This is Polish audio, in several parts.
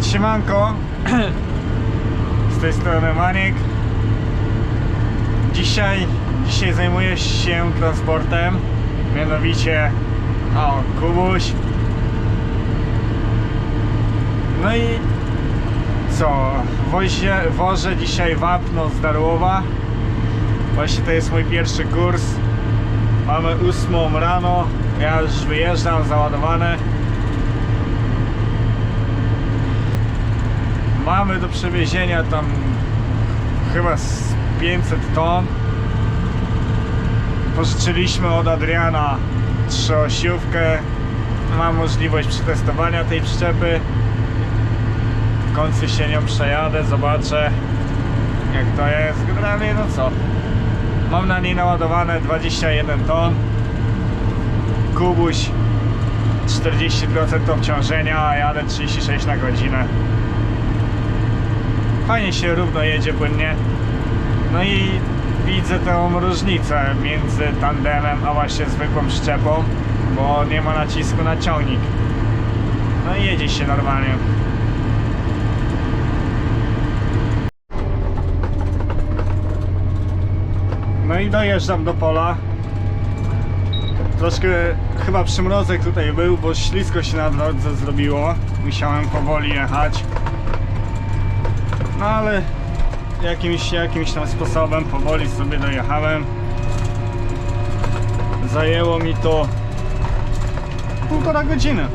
Więc siemanko, z tej strony Maniek. Dzisiaj, dzisiaj zajmuję się transportem, mianowicie o, Kubuś. No i co, wozie, wożę dzisiaj wapno z Darłowa. Właśnie to jest mój pierwszy kurs. Mamy ósmą rano, ja już wyjeżdżam załadowany. Mamy do przewiezienia tam chyba z 500 ton. Pożyczyliśmy od Adriana trzyosiówkę. Mam możliwość przetestowania tej przyczepy. W końcu się nią przejadę, zobaczę jak to jest. Generalnie no co? Mam na niej naładowane 21 ton. Kubuś 40% obciążenia, a jadę 36 na godzinę. Fajnie się równo jedzie płynnie. No i widzę tą różnicę między tandemem a właśnie zwykłą przyczepą, bo nie ma nacisku na ciągnik. No i jedzie się normalnie. No i dojeżdżam do pola. Troszkę chyba przymrozek tutaj był, bo ślisko się na drodze zrobiło. Musiałem powoli jechać. No ale jakimś, jakimś tam sposobem powoli sobie dojechałem. Zajęło mi to półtora godziny.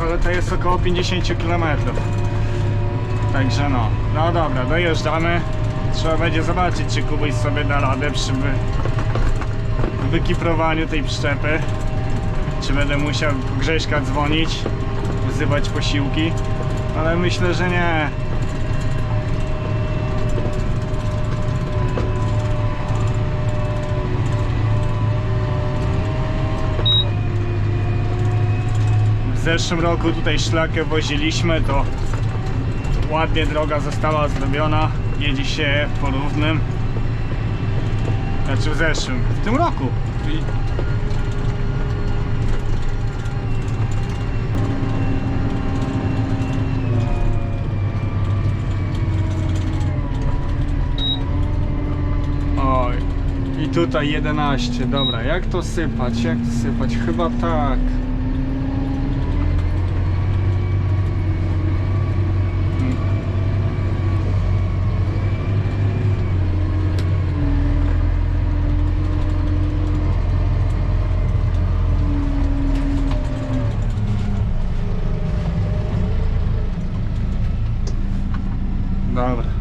Ale to jest około 50 km. Także no, no dobra, dojeżdżamy. Trzeba będzie zobaczyć, czy Kubuś sobie da radę przy wy... wykiprowaniu tej przyczepy. Czy będę musiał Grześka dzwonić, wzywać posiłki. Ale myślę, że nie. W zeszłym roku tutaj szlakę woziliśmy, to ładnie droga została zrobiona. Jedzie się po równym. Znaczy w zeszłym, w tym roku. I Oj. I tutaj 11. Dobra, jak to sypać? Jak to sypać? Chyba tak. Hmm. Dobra.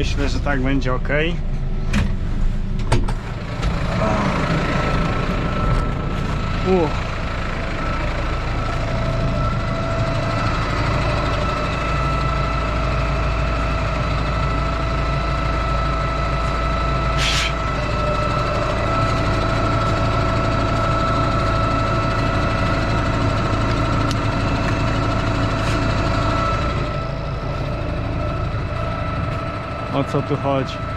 Myślę, że tak będzie ok. U. co tu chodzi?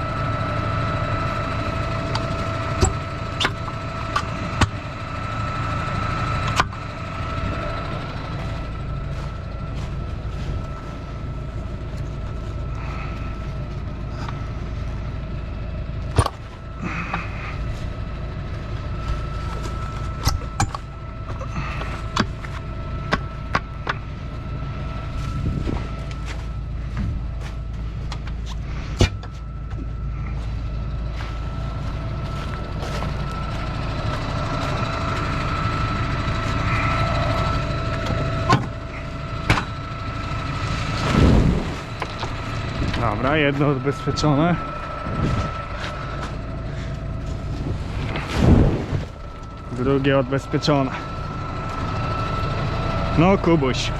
Dobra, jedno odbezpieczone. Drugie odbezpieczone. No, Kubuś.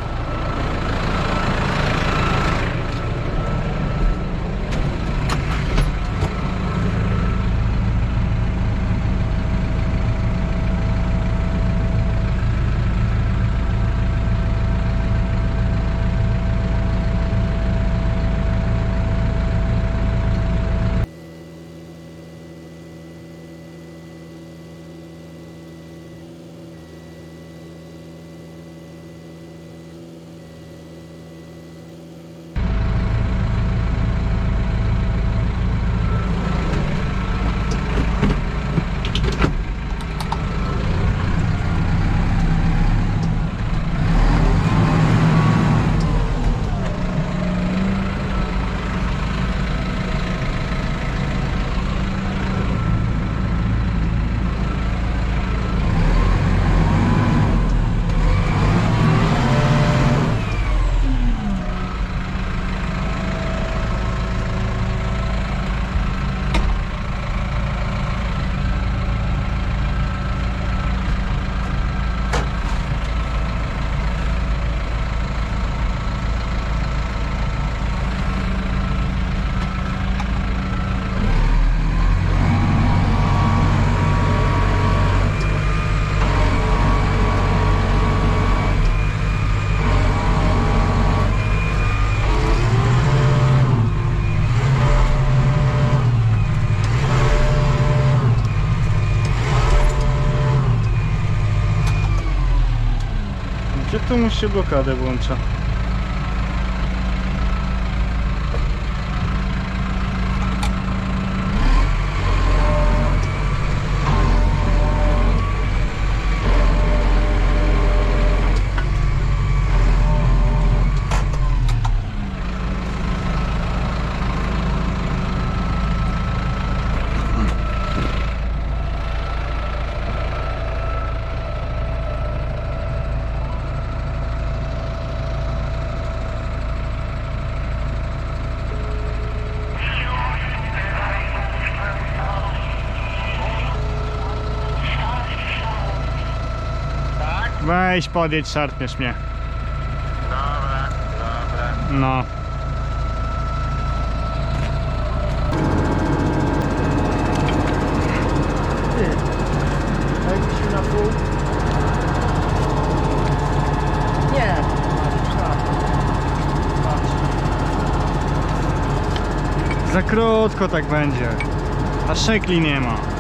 Tu mu się blokadę włącza. Weź podjedź, szarpniesz mnie. Dobra, dobra. No. Tak wisi na pół. Nie. Za krótko tak będzie. A szekli nie ma.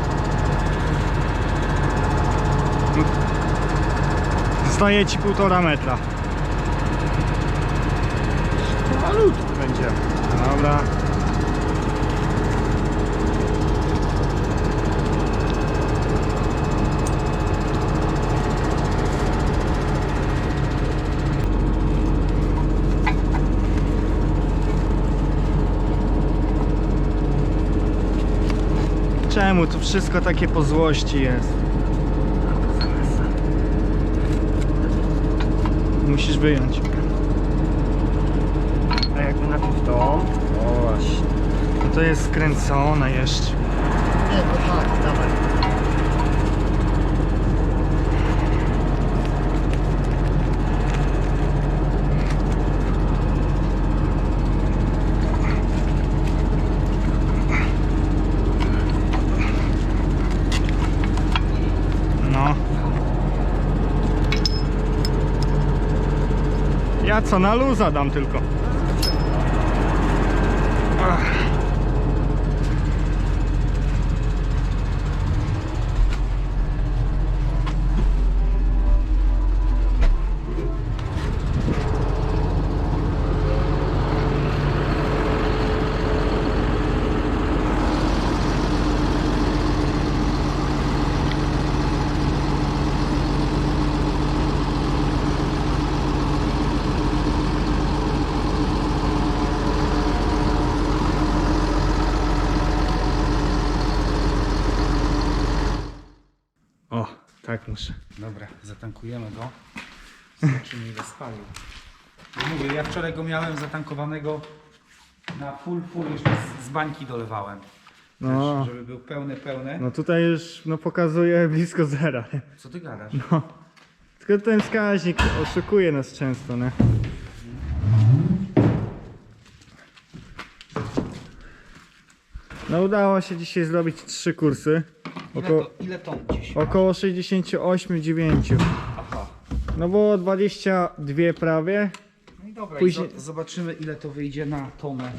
Zostaje ci półtora metra. Malutko będzie. Dobra. Czemu to wszystko takie po złości jest? Musisz wyjąć. A jakby najpierw to. O właśnie. No to jest skręcone jeszcze. Nie, no tak, dawaj. No. Ja co na luza dam tylko. Dobra, zatankujemy go. Zobaczymy ile spalił. No mówię, ja wczoraj go miałem zatankowanego na full, full jeszcze z, z bańki dolewałem. No. Też, żeby był pełny, pełny. No tutaj już no, pokazuje blisko zera. nie? Co ty gadasz? No. Tylko ten wskaźnik oszukuje nas często, nie? No udało się dzisiaj zrobić trzy kursy. Ile, Oko to, ile ton gdzieś? około 68-9. Aha. No było 22 prawie. No i dobra, Później- i zo- zobaczymy ile to wyjdzie na tonę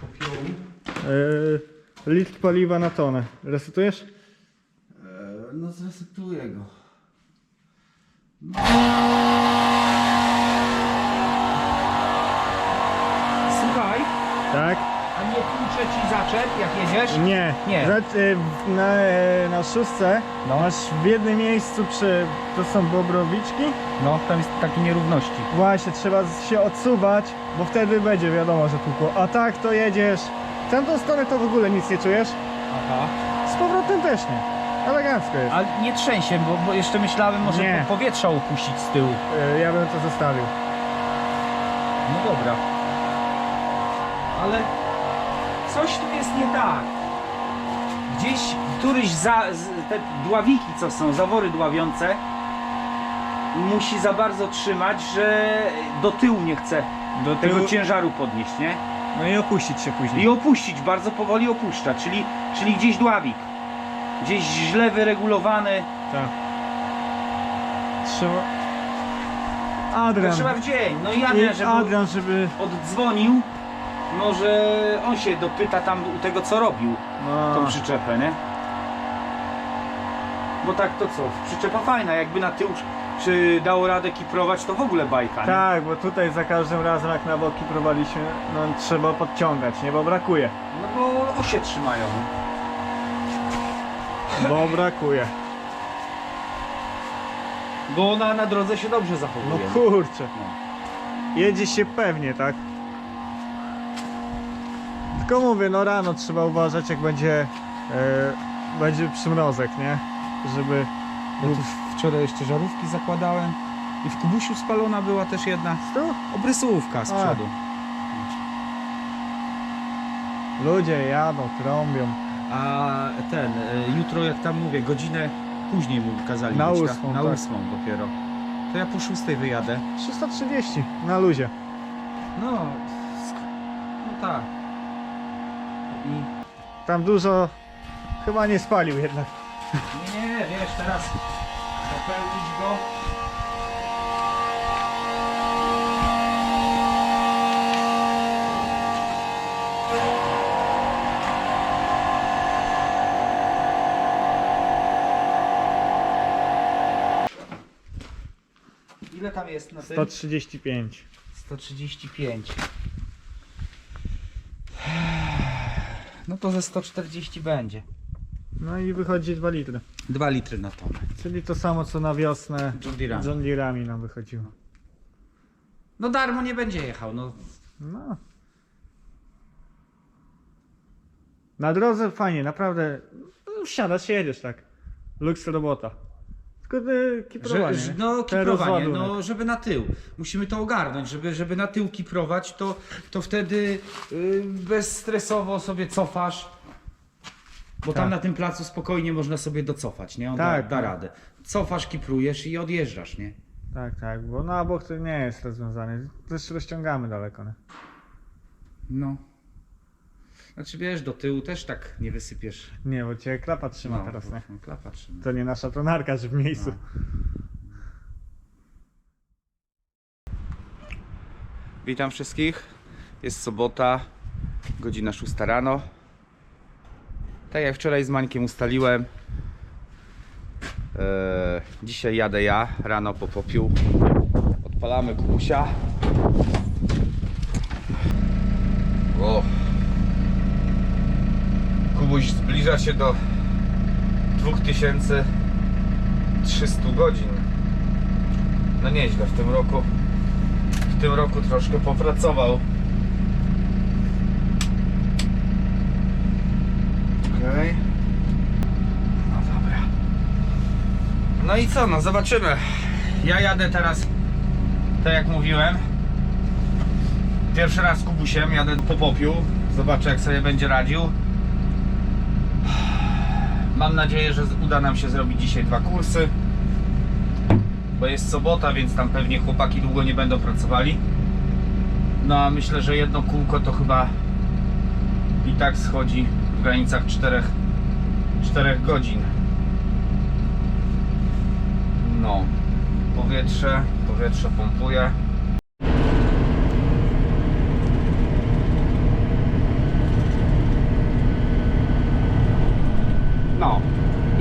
popiołu. Yy, litr paliwa na tonę. Resetujesz? no zresetuję go. Słuchaj, Tak? A nie tłucze ci zaczep jak jedziesz? Nie. Nie. Za, y, na, e, na szóstce No. masz w jednym miejscu przy... To są bobrowiczki. No, tam jest takie nierówności. Właśnie, trzeba się odsuwać, bo wtedy będzie wiadomo, że tłukło. A tak to jedziesz. W tamtą stronę to w ogóle nic nie czujesz. Aha. Z powrotem też nie. Elegancko jest. Ale nie trzęsie, bo, bo jeszcze myślałem może Nie. po- powietrza upuścić z tyłu. Y, ja bym to zostawił. No dobra. Ale coś tu jest nie tak. Gdzieś któryś za, te dławiki co są, zawory dławiące musi za bardzo trzymać, że do tyłu nie chce Do tego ciężaru podnieść, nie? No i opuścić się później. I opuścić, bardzo powoli opuszcza, czyli, czyli gdzieś dławik. Gdzieś źle wyregulowany. Tak. Trzeba... To Adrian. trzeba w dzień. No i nie, żeby Adrian, żeby... oddzwonił. Może on się dopyta tam u tego co robił. tą No, przyczepę, nie? Bo tak to co? Przyczepa fajna, jakby na tył czy dało radę kiprować, to w ogóle bajka, nie? Tak, bo tutaj za każdym razem jak na boki prowadziliśmy, no trzeba podciągać, nie? Bo brakuje. No bo osie trzymają. Bo brakuje. Bo ona na drodze się dobrze No zachowuje. kurczę. No. Jedzie się pewnie, tak? Tylko mówię, no rano trzeba uważać jak będzie e, będzie przymrozek, nie? Żeby Ja tu wczoraj jeszcze żarówki zakładałem i w kubusiu spalona była też jedna tu obrysówka z A. przodu. ludzie jadą, trąbią. A ten, e, jutro jak tam mówię, godzinę później mu kazali Na być, ósmą, na tak. ósmą dopiero. To ja po szóstej wyjadę. 330 na luzie. No, sk- no tak. I Tam dużo chyba nie spalił jednak. nie, nie, wiesz, teraz dopełnić go. Ile tam jest na tym? 135. 135. to ze 140 będzie. No i wychodzi 2 litry. 2 litry na tonę. Czyli to samo co na wiosnę John Deere'ami. John Deere'ami nam wychodziło. No darmo nie będzie jechał, no. No. Na drodze fajnie, naprawdę. No, Wsiadasz, jedziesz tak. Luks robota. Tylko y, kiprowanie. Że, no kiprowanie, no żeby na tył. Musimy to ogarnąć, żeby, żeby na tył kiprować, to, to wtedy y, bezstresowo sobie cofasz. Bo tam Tak. na tym placu spokojnie można sobie docofać, nie? On Tak, da, da tak. radę. Cofasz, kiprujesz i odjeżdżasz, nie? Tak, tak, bo na bok to nie jest rozwiązanie. Też rozciągamy daleko. Nie? No. Znaczy wiesz, do tyłu też tak nie wysypiesz. nie, bo cię klapa trzyma no, teraz, nie? no, klapa trzyma. To nie nasza tonarka, że w miejscu. No. Witam wszystkich. Jest sobota, godzina 6 rano. Tak jak wczoraj z Mańkiem ustaliłem, e, dzisiaj jadę ja rano po popiół. Odpalamy kubusia. O. Kubuś zbliża się do 2300 godzin. No nieźle w tym roku. W tym roku troszkę popracował. Okej. No dobra. No i co, no zobaczymy. Ja jadę teraz, tak jak mówiłem. Pierwszy raz z Kubusiem, jadę po popiół. Zobaczę jak sobie będzie radził. Mam nadzieję, że uda nam się zrobić dzisiaj dwa kursy. Bo jest sobota, więc tam pewnie chłopaki długo nie będą pracowali. No a myślę, że jedno kółko to chyba i tak schodzi w granicach 4, 4 godzin. No, powietrze, powietrze pompuje. No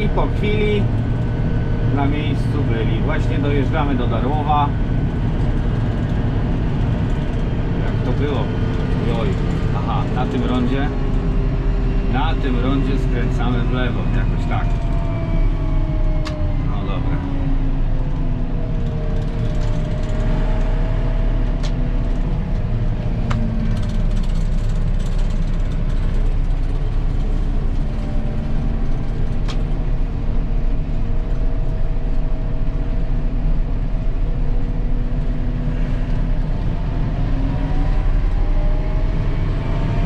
i po chwili na miejscu byli. Właśnie dojeżdżamy do Darłowa. Jak to było? Oj, aha, na tym rondzie. Na tym rondzie skręcamy w lewo, jakoś tak. No dobra.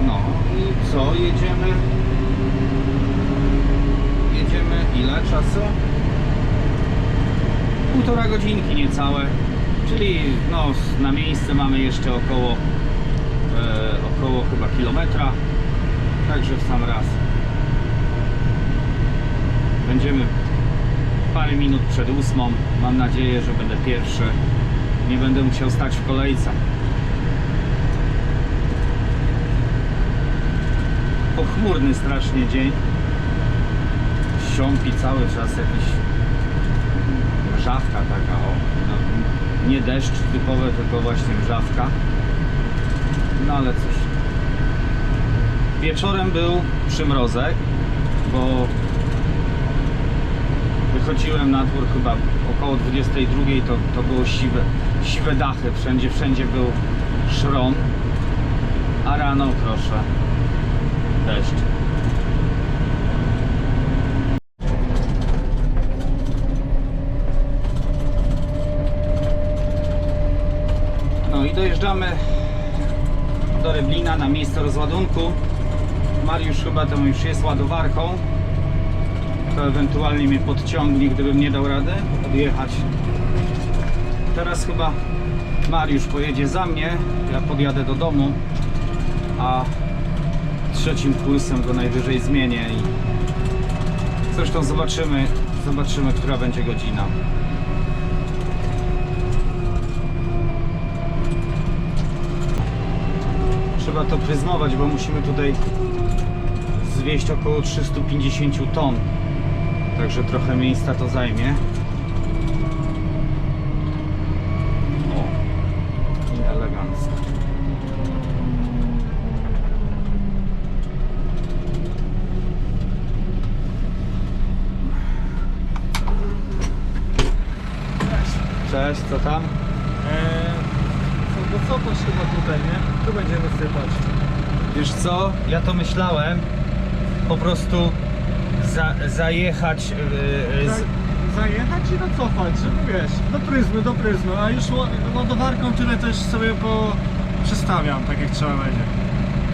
No i co, jedziemy? Jedziemy ile czasu? Półtora godzinki niecałe. Czyli no, na miejsce mamy jeszcze około, e, około chyba kilometra. Także w sam raz. Będziemy parę minut przed ósmą. Mam nadzieję, że będę pierwszy. Nie będę musiał stać w kolejce. pochmurny strasznie dzień. Siąpi cały czas jakiś mrzawka taka, o. No, nie deszcz typowy, tylko właśnie mrzawka. No ale cóż. Wieczorem był przymrozek, bo wychodziłem na dwór chyba około 22, to, to było siwe, siwe dachy, wszędzie, wszędzie był szron, a rano proszę, deszcz. I dojeżdżamy do Reblina na miejsce rozładunku. Mariusz chyba tam już jest ładowarką. To ewentualnie mnie podciągnie, gdybym nie dał rady odjechać. Teraz chyba Mariusz pojedzie za mnie, ja podjadę do domu, a trzecim kursem go najwyżej zmienię i zresztą zobaczymy, zobaczymy, która będzie godzina. Trzeba to pryzmować, bo musimy tutaj zwieść około 350 ton. Także trochę miejsca to zajmie. O, i elegancko. Cześć, co tam? Eee, co- no co to chyba tutaj, nie? Tu będziemy sypać. Wiesz co, ja to myślałem po prostu za, zajechać yy, z, zajechać i nacofać, żeby wiesz, do pryzmy, do pryzmy, a już ła- ładowarką tyle też sobie po... przestawiam, tak jak trzeba będzie.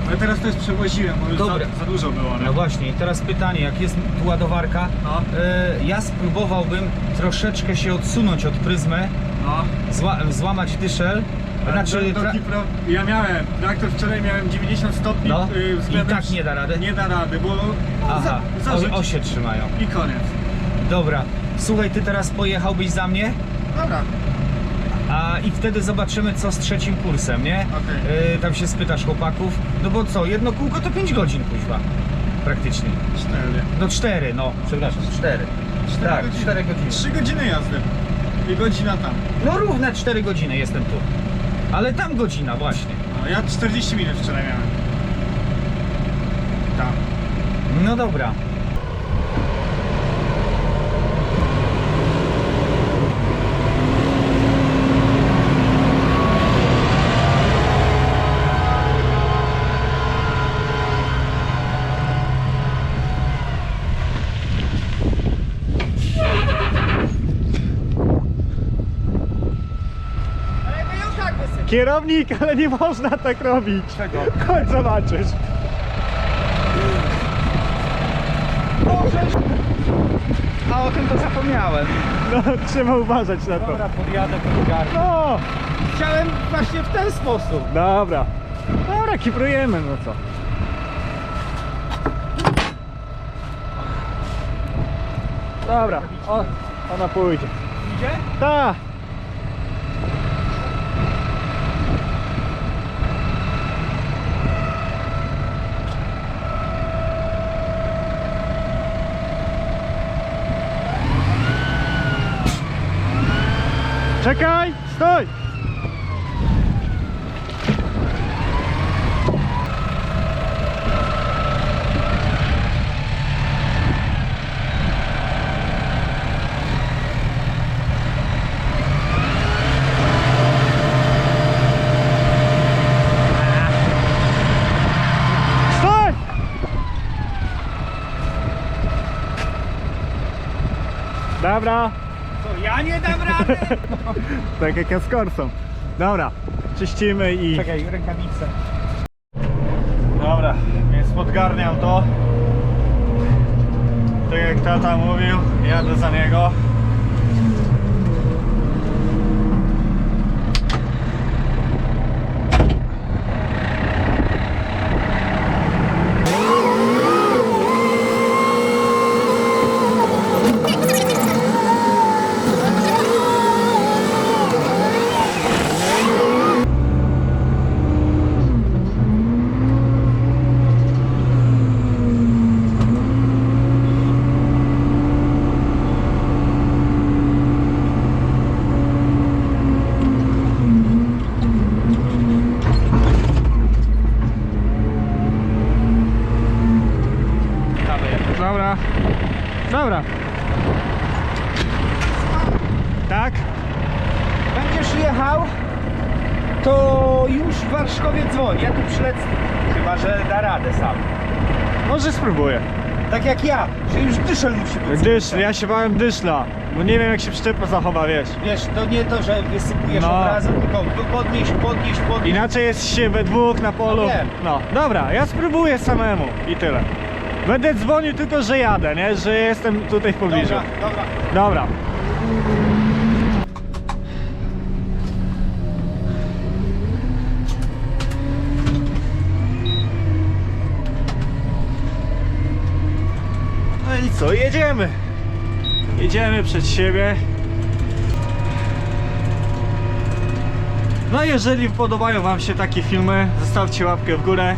Ale teraz to już przewoziłem, bo już za, Dobra. za dużo było, nie? No właśnie, i teraz pytanie, jak jest tu ładowarka, No. yy, ja spróbowałbym troszeczkę się odsunąć od pryzmy, No. zła, złamać dyszel, znaczy... do, do Kipro, ja miałem, traktor wczoraj miałem 90 stopni No. y, I względem... tak nie da rady? Nie da rady, bo... No, Aha, za, zarzuć o, osie trzymają. i koniec. Dobra, słuchaj, ty teraz pojechałbyś za mnie, Dobra, a i wtedy zobaczymy co z trzecim kursem, nie? Okej. Yy, tam się spytasz chłopaków, no bo co, jedno kółko to 5 godzin kuźwa, praktycznie. cztery. No 4, no, przepraszam, 4. Cztery Tak, godziny. 4 godziny. Trzy godziny jazdy. I godzina tam. No równe 4 godziny jestem tu. Ale tam godzina właśnie. No, ja 40 minut wczoraj miałem. Tam. No dobra. Kierownik, ale nie można tak robić. Czego? Chodź zobaczysz. A o tym to zapomniałem. No, trzeba uważać na to. Dobra, podjadę pod gardę. No, Chciałem właśnie w ten sposób. dobra. Dobra, kiprujemy, no co. Dobra, o, ona pójdzie. Idzie? Ta. Czekaj, stój! Dobra, To ja nie dam rady. tak jak ja z Corsą. Dobra, czyścimy i... Czekaj, rękawice. Dobra, więc podgarniam to. Tak jak tata mówił, jadę za niego. Chyba, że da radę sam. Może spróbuję. Tak jak ja, że już dyszel musi być. Ja się bałem dyszla, bo nie wiem jak się przyczepa zachowa, wiesz. Wiesz, to nie to, że wysypujesz No. od razu, tylko podnieść, podnieść, podnieść. Inaczej jest się we dwóch na polu. No wiem. No, dobra, ja spróbuję samemu i tyle. Będę dzwonił tylko, że jadę, nie? Że jestem tutaj w pobliżu. Dobra, dobra. Dobra. Co, jedziemy. Jedziemy przed siebie. No jeżeli podobają Wam się takie filmy, zostawcie łapkę w górę.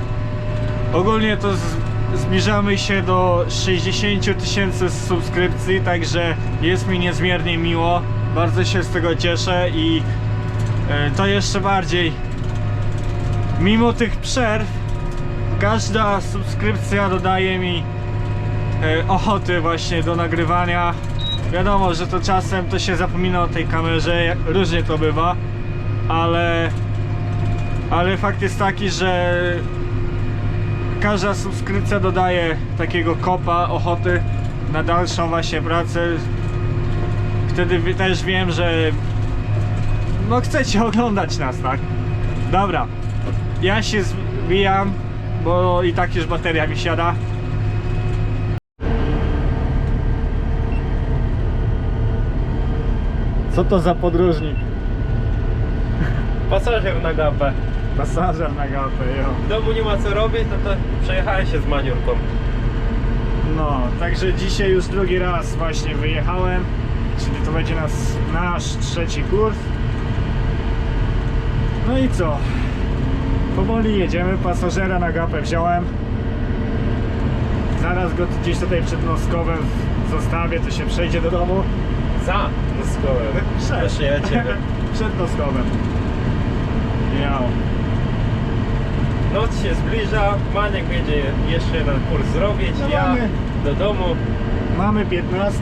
Ogólnie to zbliżamy się do 60 000 tysięcy subskrypcji, także jest mi niezmiernie miło. Bardzo się z tego cieszę i e, to jeszcze bardziej. Mimo tych przerw, każda subskrypcja dodaje mi ochoty właśnie do nagrywania. Wiadomo, że to czasem to się zapomina o tej kamerze, różnie to bywa, ale ale fakt jest taki, że każda subskrypcja dodaje takiego kopa, ochoty na dalszą właśnie pracę. Wtedy też wiem, że no chcecie oglądać nas, tak? Dobra, ja się zbijam, bo i tak już bateria mi siada. Co to za podróżnik? Pasażer na gapę. Pasażer na gapę, jo. W domu nie ma co robić, no to przejechałem się z maniurką. No, także dzisiaj już drugi raz właśnie wyjechałem, czyli to będzie nas, nasz trzeci kurs. No i co? Powoli jedziemy, pasażera na gapę wziąłem. Zaraz go gdzieś tutaj przed Moskowem zostawię, to się przejdzie do domu. Za Moskowem. Proszę ja ciebie. przed Moskowem. Miał. Noc się zbliża, Maniek będzie jeszcze jeden kurs zrobić, No ja mamy. do domu. Mamy 15,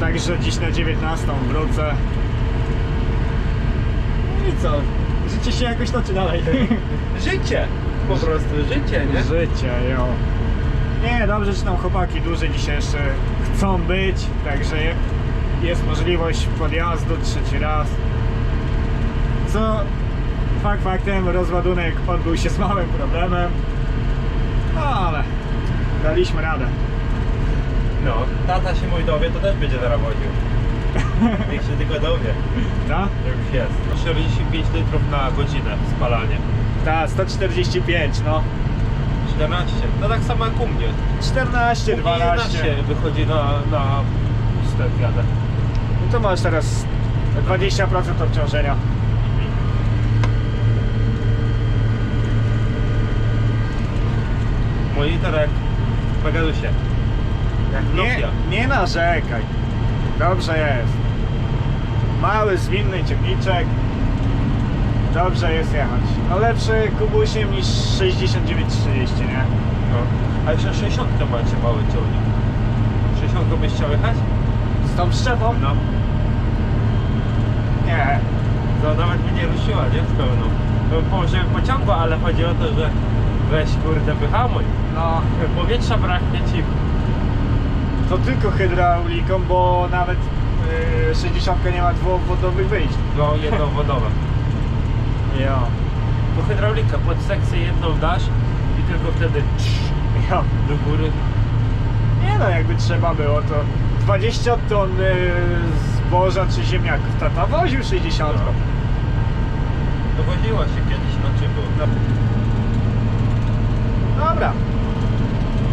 także dziś na 19 wrócę. No I co? Życie się jakoś toczy dalej. Życie! Po prostu życie, nie? Życie, jo. Nie, dobrze, że tam chłopaki dłużej dzisiaj jeszcze chcą być, także jest możliwość podjazdu trzeci raz. Co fakt faktem, rozładunek odbył się z małym problemem, no ale daliśmy radę. No, tata się mój dowie, to też będzie teraz woził. Niech się tylko dowie, Tak? że już jest. 45 litrów na godzinę spalanie. Ta, 145, no. 14. No tak samo jak u mnie. 14, U mnie 12. 11 wychodzi na, na ustęp jadę. To masz teraz 20% obciążenia. Monitor jak w Pegazusie. Jak Nie, Nokia. nie narzekaj. Dobrze jest. Mały, zwinny ciągniczek. Dobrze jest jechać. No lepszy kubusiem niż 6930, nie? No. A jeszcze 60 macie mały ciągnik. 60 byś chciał jechać? Z tą szczepą? No. Nie. To nawet by nie ruszyła, nie? Z pełną. Położyłem pociągu, ale chodzi o to, że weź kurde wyhamuj. No, Powietrza braknie ci. to tylko hydrauliką, bo nawet yy, 60 nie ma dwuwodowych wyjść. No jednowodowe. Jo. Bo hydraulika pod sekcję jedną dasz i tylko wtedy trz, Jo. do góry. Nie no, jakby trzeba było, to 20 ton yy, zboża czy ziemniaków tata woził 60. No. Dowoziła się kiedyś na. No. Dobra.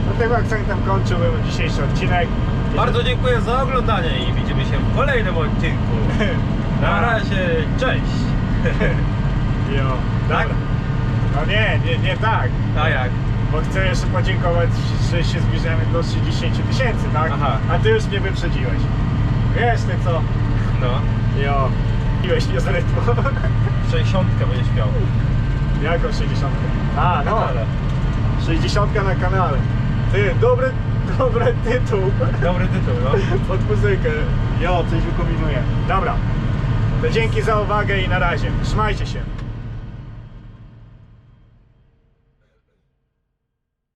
No tego akcentem kończył dzisiejszy odcinek. Bardzo dziękuję za oglądanie i widzimy się w kolejnym odcinku. Na razie, cześć! Jo. Tak? No nie, nie, nie tak. A jak? Bo chcę jeszcze podziękować, że się zbliżamy do 60 tysięcy, tak? Aha. A ty już mnie wyprzedziłeś. Wiesz ty co? No, Jo. Biłeś mnie z rytmu. 60 będziesz miał. Jaką 60? A, no. Kanale. 60 na kanale. Ty, dobry Dobry tytuł. Dobry tytuł, no. Pod muzykę. Jo, coś wykombinuję. Dobra. To dzięki za uwagę i na razie. Trzymajcie się.